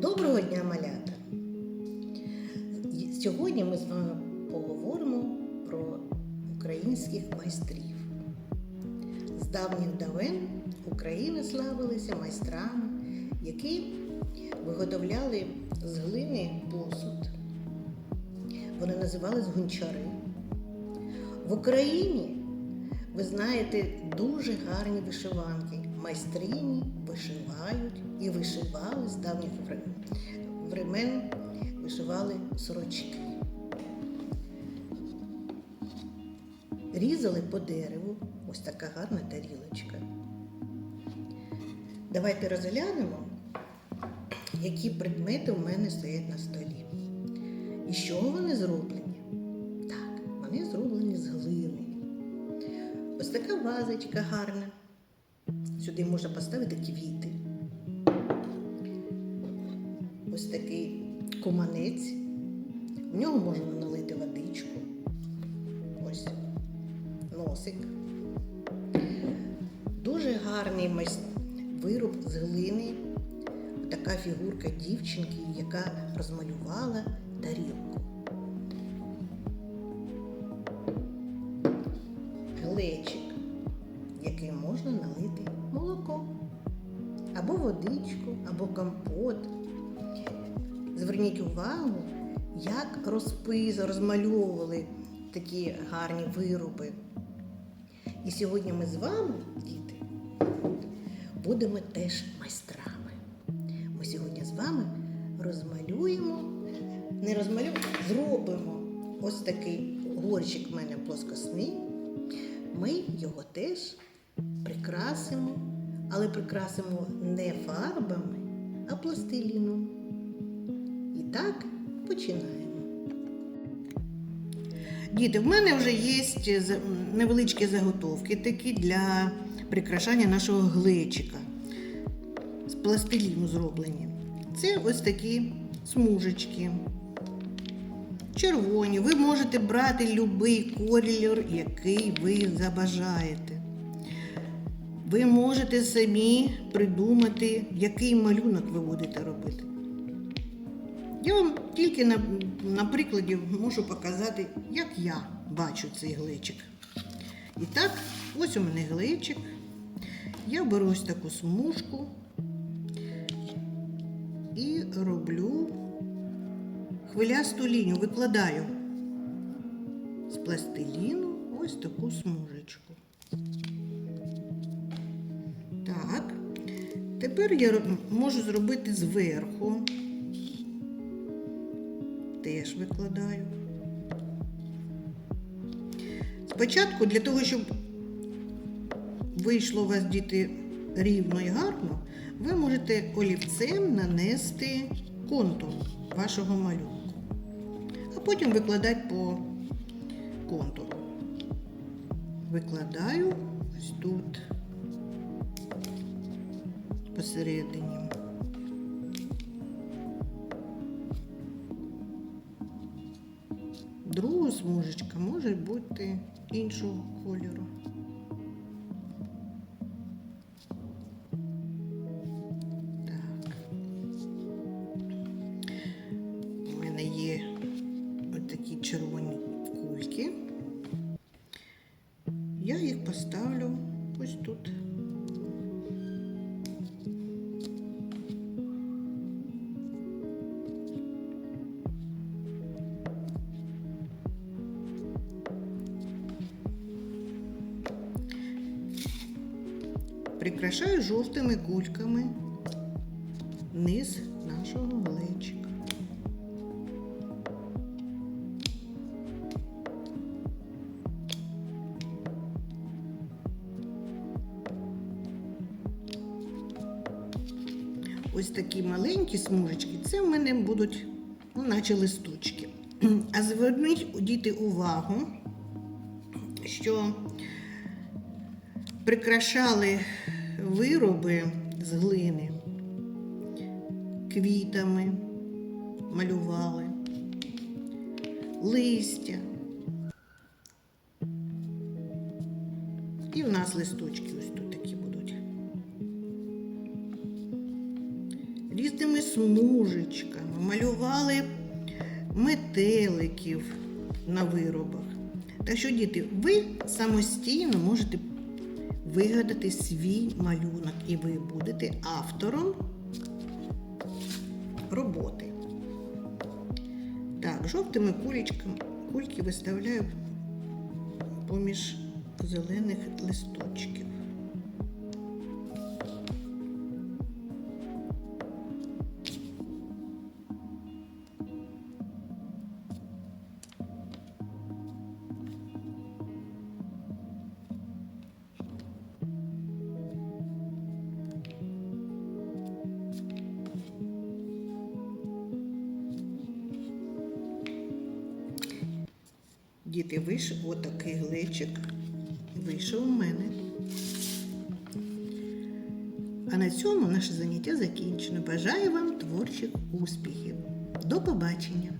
Доброго дня, малята! Сьогодні ми з вами поговоримо про українських майстрів. З давніх давен Україна славилася майстрами, які виготовляли з глини посуд. Вони називались гончари. В Україні, ви знаєте, дуже гарні вишиванки. Майстрині вишивають і вишивали з давніх вре- времен, вишивали сорочки. Різали по дереву. Ось така гарна тарілочка. Давайте розглянемо, які предмети у мене стоять на столі. І чого вони зроблені? Так, вони зроблені з глини. Ось така вазочка гарна. Сюди можна поставити квіти. Ось такий куманець. В нього можна налити водичку. Ось носик. Дуже гарний вироб з глини. Така фігурка дівчинки, яка розмалювала тарілку. Глечик, який можна налити молоко, або водичку, або компот. Зверніть увагу, як розпис, розмальовували такі гарні вироби. І сьогодні ми з вами, діти, будемо теж майстрами. Ми сьогодні з вами розмалюємо, не розмалюємо, зробимо ось такий горщик в мене плоскосний. Ми його теж прикрасимо, але прикрасимо не фарбами, а пластиліном. І так починаємо. Діти, в мене вже є невеличкі заготовки такі для прикрашання нашого глечика. З пластиліну зроблені. Це ось такі смужечки. Червоні. Ви можете брати будь-який колір, який ви забажаєте. Ви можете самі придумати, який малюнок ви будете робити. Я вам тільки на, на прикладі можу показати, як я бачу цей глечик. І так, ось у мене глечик. Я беру ось таку смужку і роблю хвилясту лінію, викладаю з пластиліну ось таку смужечку. Так, тепер я можу зробити зверху. Теж викладаю. Спочатку для того, щоб вийшло у вас діти рівно і гарно, ви можете олівцем нанести контур вашого малюнку, потім викладати по контуру. Викладаю ось тут посередині. Друга смужечка може бути іншого кольору. Прикрашаю жовтими кульками низ нашого глечика. Ось такі маленькі смужечки, це в мене будуть, ну, наче листочки. А зверніть діти увагу, що прикрашали вироби з глини квітами, малювали, листя. І в нас листочки ось тут такі будуть. різними смужечками, малювали метеликів на виробах. Так що, діти, ви самостійно можете вигадати свій малюнок, і ви будете автором роботи. Так, жовтими кулечками кульки виставляю поміж зелених листочків. Діти вийшов отакий глечик. Вийшов у мене. А на цьому наше заняття закінчено. Бажаю вам творчих успіхів. До побачення!